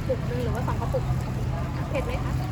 ระปุกหนึ่งหรือว่าสองกระปุกเผ็ดไหมคะ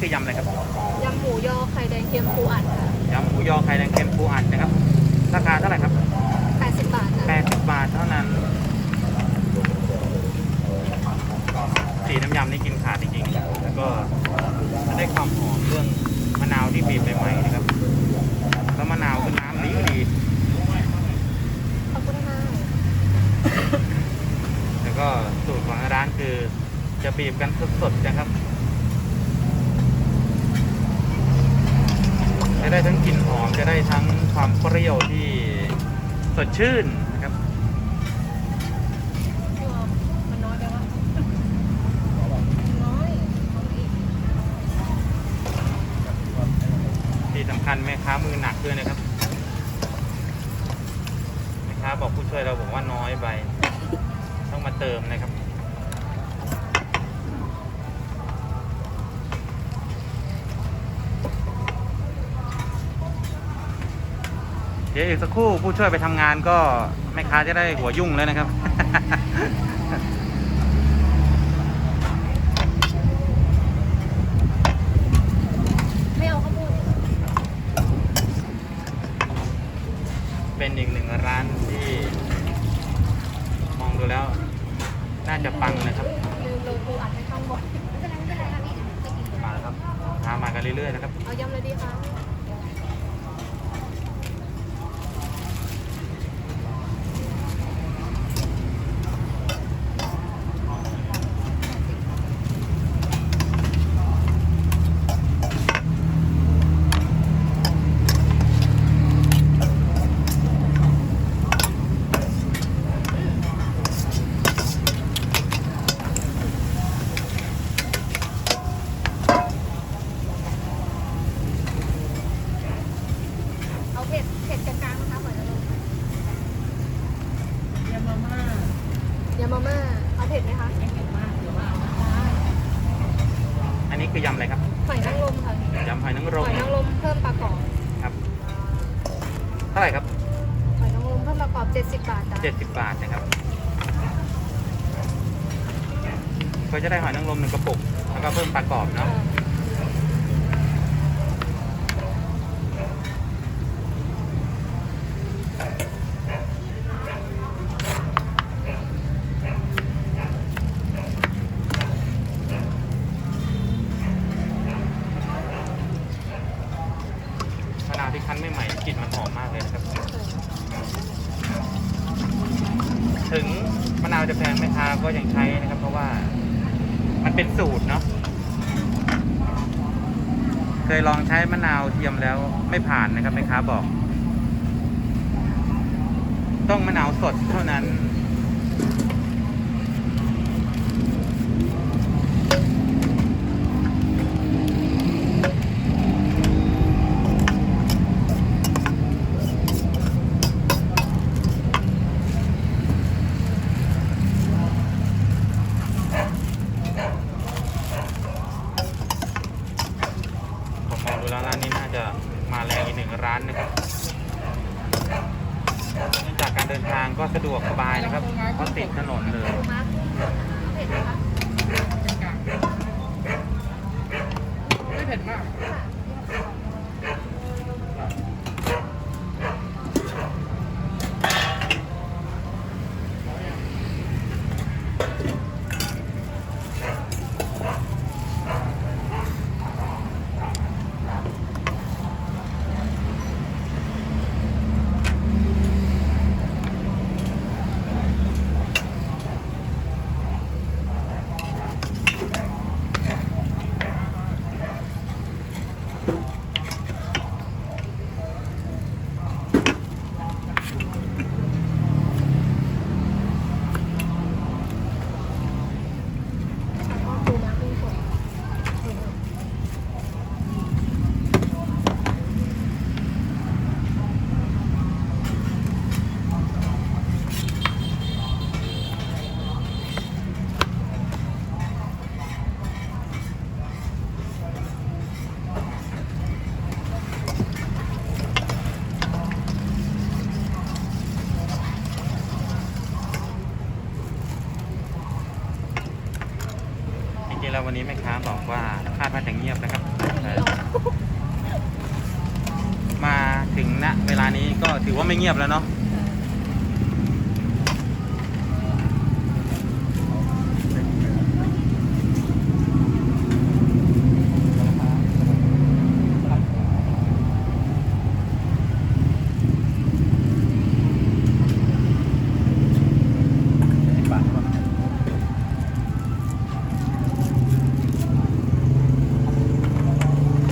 คือยำอะไรครับยำหมูยอไข่แดงเค็มปูอัดค่ะยำหมูยอไข่แดงเค็มปูอัดนะครับ ราคาเท่าไหร่ครับ80บาทค่ะ80บาทเท่านั้น สีน้ำยำนี่กินขาดจริงๆ แล้วก็จะได้ความหอมเรื่องมะนาวที่บีบใหม่ๆนะครับ แล้วมะนาวคือน้ำดีดีขอบคุณค่ะแล้วก็สูตรของร้านคือจะบีบกันสดๆนะครับ จะได้ทั้งกลิ่นหอมจะได้ทั้งความเปรี้ยวที่สดชื่นนะครับมันน้อยไปวะน้อยเอาอีกที่สำคัญแม่ค้ามือหนักด้วยนะครับแม่ค้าบอกผู้ช่วยเราบอกว่าน้อยไป ต้องมาเติมนะครับ เดี๋ยวอีกสักครู่ผู้ช่วยไปทำงานก็แม่ค้าจะได้หัวยุ่งแล้วนะครับ ไม่เอาข้าวโพด เป็นอีกหนึ่งร้านที่มองดูแล้ว น่าจะปังนะครับ ลืมเลยปูอัดให้ช่องบ่อยไม่เป็นไรไม่เป็นไรค่ะพี่จะกิน มาแล้วครับพามากันเรื่อยๆนะครับ เอายำเลยดีคะเอาเผ็ดเผ็ดกลางๆนะคะหอยนางรม ยำห มาม่าเอาเผ็ดไหมคะไม่เผ็ดมากหรือว่าอันนี้คือยำอะไรครับหอยนางรมค่ะยำหอยนางรหมอยนางรมเพิ่มปลากรอบครับเท่าไหร่ครับ หอยนางรมเพิ่มปลากรอบ70 บาทจ้ะ70 บาทนะครับ ก็จะได้หอยนางรมหนึ่งกระปุก แล้วก็เพิ่มปลากรอบเนาะมะนาวที่คั้นใหม่ๆกลิ่นมันหอมมากเลยนะครับ ถึงมะนาวจะแพงแม่ค้าก็ ยังใช้นะครับ เพราะว่ามันเป็นสูตรเนาะเคยลองใช้มะนาวเทียมแล้วไม่ผ่านนะครับแม่ค้าบอก ต้องมะนาวสดเท่านั้น แล้ววันนี้แม่ค้าบอกว่าคาดว่าจะเงียบนะครับแต่มาถึงณเวลานี้ก็ถือว่าไม่เงียบแล้วเนาะ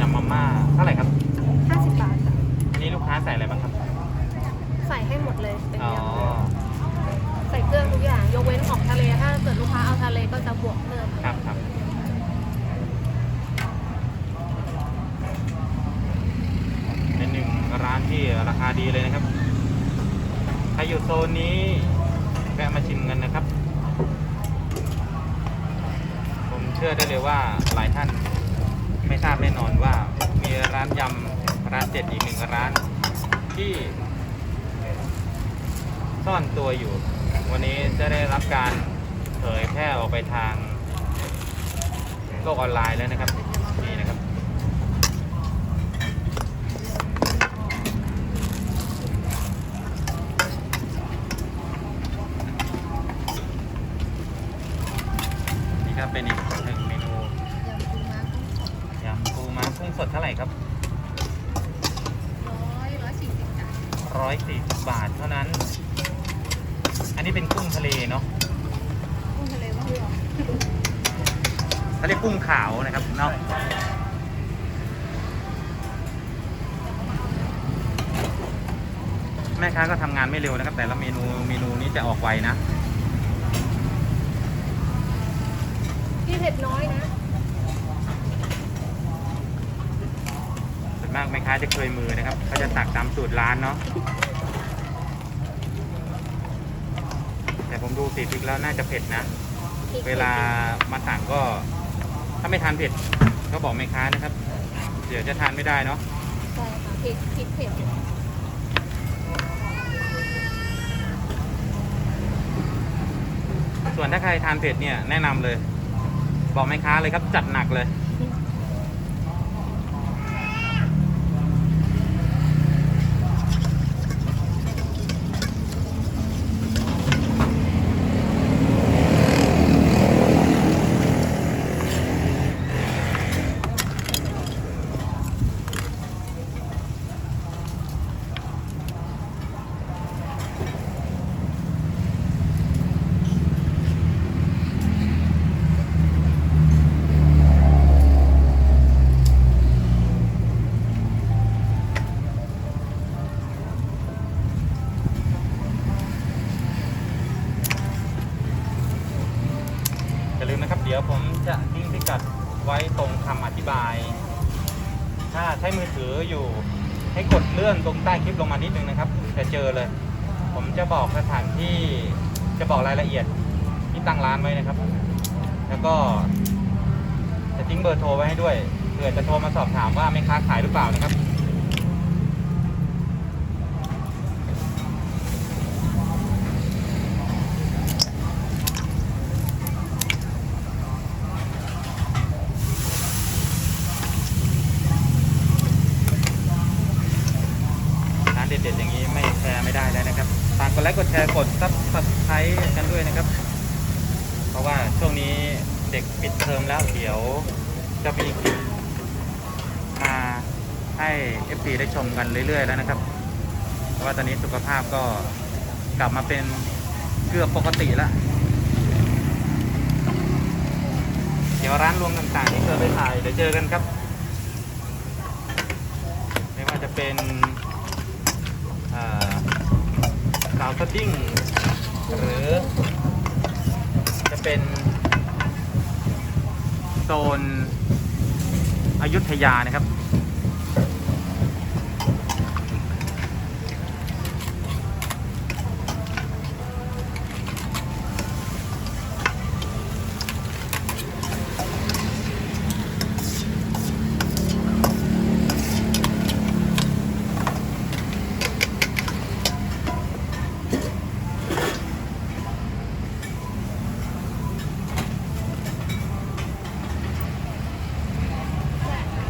ยำมาม่าเท่าไหร่ครับ 50 บาทจ้ะ อันนี้ลูกค้าใส่อะไรบ้างครับ ใส่ให้หมดเลยเป็น อ๋อ ยำเลยใส่เครื่องทุกอย่าง ยกเว้นของทะเล ถ้าเกิดลูกค้าเอาทะเลก็จะบวกเพิ่ม ครับครับเป็นหนึ่งร้านที่ราคาดีเลยนะครับ ใครอยู่โซนนี้แวะมาชิมกันนะครับ ผมเชื่อได้เลยว่าหลายท่านไม่ทราบแน่นอนว่า มีร้านยำร้าน เจ็ดอีกหนึ่งร้านที่ซ่อนตัวอยู่ วันนี้จะได้รับการเผยแพร่ออกไปทางโลกออนไลน์แล้วนะครับนี่นะครับ 140 บาทเท่านั้น อันนี้เป็นกุ้งทะเลเนาะ กุ้งทะเลว่าหรอเขเรีกุ้งขาวนะครับเนาะแม่ค้าก็ทำงานไม่เร็วนะครับ แต่ละเมนูเมนูนี้จะออกไวนะที่เผ็ดน้อยนะ มากแม่ค้าจะเคยมือนะครับเขาจะตักตามสูตรร้านเนาะแต่แต่ผมดูสีพริกแล้วน่าจะเผ็ดนะพริกเวลามาสั่งก็ ถ้าไม่ทานเผ็ดก็บอกแม่ค้านะครับ เดี๋ยวจะทานไม่ได้เนาะใช่ค่ะพริกพริกเผ็ดส่วนถ้าใครทานเผ็ดเนี่ยแนะนำเลย บอกแม่ค้าเลยครับจัดหนักเลย ใช้มือถืออยู่ ให้กดเลื่อนตรงใต้คลิปลงมานิดนึงนะครับ จะเจอเลย ผมจะบอกสถานที่จะบอกรายละเอียดที่ตั้งร้านไว้นะครับ แล้วก็จะทิ้งเบอร์โทรไว้ให้ด้วยเผื่อจะโทรมาสอบถามว่าไม่ค้าขายหรือเปล่านะครับ เด็ดๆอย่างนี้ไม่แชร์ไม่ได้แล้วนะครับฝากกดไลค์กดแชร์กดซับสไครต์กันด้วยนะครับ เพราะว่าช่วงนี้เด็กปิดเทอมแล้วเดี๋ยวจะมีคลิปมาให้ FC ได้ชมกันเรื่อยๆแล้วนะครับเพราะว่าตอนนี้สุขภาพก็กลับมาเป็นเกือบปกติแล้วเดี๋ยวร้านรวมต่างๆที่เคยไปถ่ายเดี๋ยวเจอกันครับ ไม่ว่าจะเป็นอ่า สาวสติ้ง หรือ จะเป็นโซนอยุธยานะครับ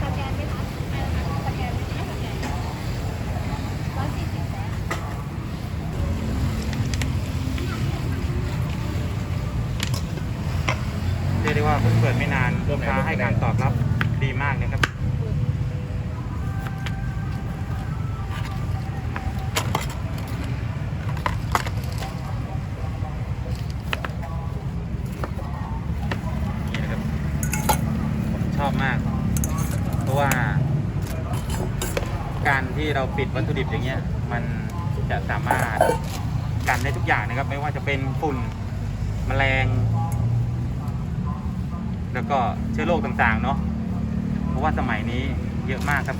สแกนไหมคะสแกนไหมคะสแกนร้อยสี่สิบแสน เรียกได้ว่าเพิ่งเปิดไม่นานลูกค้าให้การตอบรับดีมากนะครับ นี่นะครับ ผมชอบมาก เพราะ ว่า การที่เราปิดวัตถุดิบอย่างเงี้ย มันจะสามารถกันได้ทุกอย่างนะครับ ไม่ว่าจะเป็นฝุ่นแมลง แล้วก็เชื้อโรคต่างๆเนาะเพราะว่าสมัยนี้เยอะมากครับ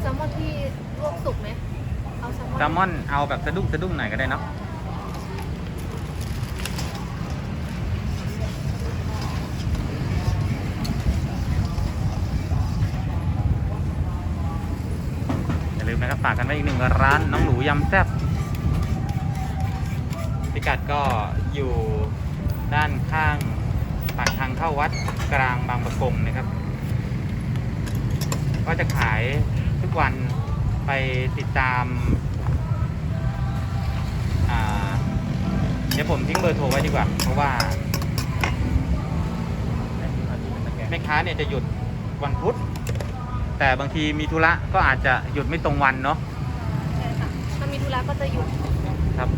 แซลมอนที่ลวกสุกไหมเอาแซลม อนแซลมอน เอาแบบสะดุ้งสะดุ้งหน่อยก็ได้เนาะอย่าลืมนะครับฝากกันไว้อีกหนึ่งร้านน้องหนูยำแซ่บพิกัดก็อยู่ด้านข้างปากทางเข้าวัดกลางบางประกงนะครับ ก็จะขายทุกวันไปติดตาม ดี๋ยวผมทิ้งเบอร์โทรไว้ดีกว่า เพราะว่าแม่ค้าเนี่ยจะหยุดวันพุธแต่บางทีมีธุระก็อาจจะหยุดไม่ตรงวันเนาะใช่ค่ะถ้ามีธุระก็จะหยุดครับ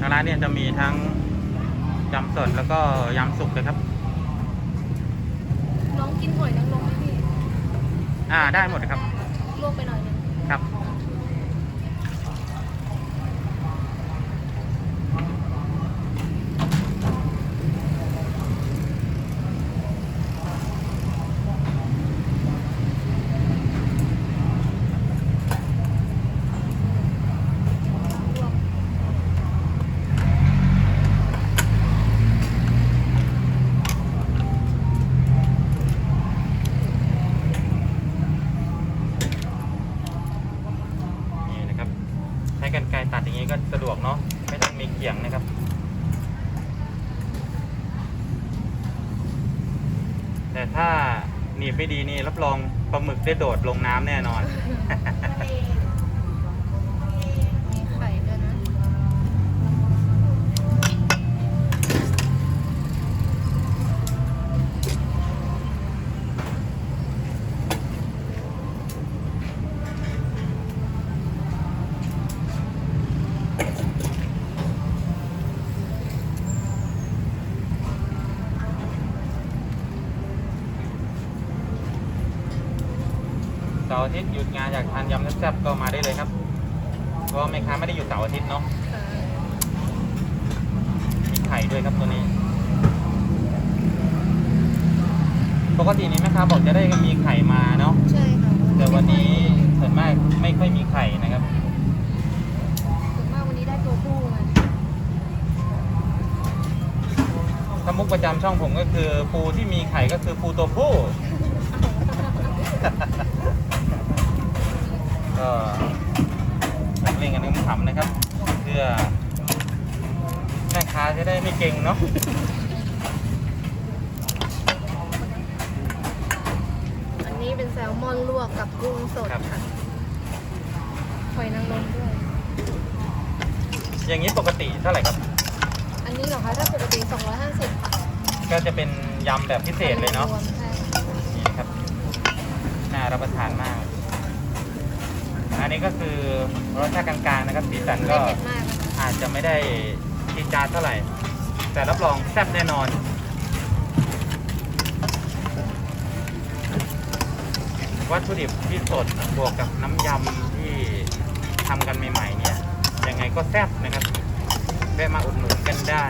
ทางร้านเนี่ยจะมีทั้งยำสดแล้วก็ยำสุกเลยครับน้อง กินหอยนางรมไหมพี่อ่าได้หมดครับ ลวกไปหน่อยหนึง ครับ อย่างนี้ก็สะดวกเนาะไม่ต้องมีเกี่ยงนะครับแต่ถ้าหนีบไม่ดีนี่รับรองปลาหมึกได้โดดลงน้ำแน่นอน เสาร์อาทิตย์หยุดงานอยากทานยำแซ่บๆก็มาได้เลยครับเพราะว่าแม่ค้าไม่ได้อยู่เสาร์อาทิตย์เนาะค่ะมีไข่ด้วยครับตัวนี้ ปกตินี้แม่ค้าบอกจะได้มีไข่มาเนาะใช่ค่ะแต่วันนี้ส่วนมากไม่ค่อยมีไข่นะครับส่วนมากวันนี้ได้ตัวผู้ไงถ้ามุกประจำช่องผมก็คือ ปูที่มีไข่ก็คือปูตัวผู้ ก็เล่นกันขำๆนะครับ เพื่อแม่ค้าจะได้ไม่เก่งเนาะอันนี้เป็นแซลมอนลวกกับกุ้งสดครับค่ะหอยนางรมด้วย อย่างนี้ปกติเท่าไหร่ครับ อันนี้เหรอคะถ้าปกติ 250ค่ะก็จะเป็นยำแบบพิเศษเลยเนาะรวมใช่นี่ครับ น่ารับประทานมากอั นนี้ก็คือรสชาติกลางๆนะครับสีสันไม่ก็เผ็ดมากนะคะอาจจะไม่ได้จีดจาดเท่าไหร่ แต่รับรองแซ่บแน่นอน วัตถุดิบที่สดบวกกับน้ำยำที่ทำกันใหม่ๆเนี่ยยังไงก็แซ่บนะครับแวะมาอุดหนุนกันได้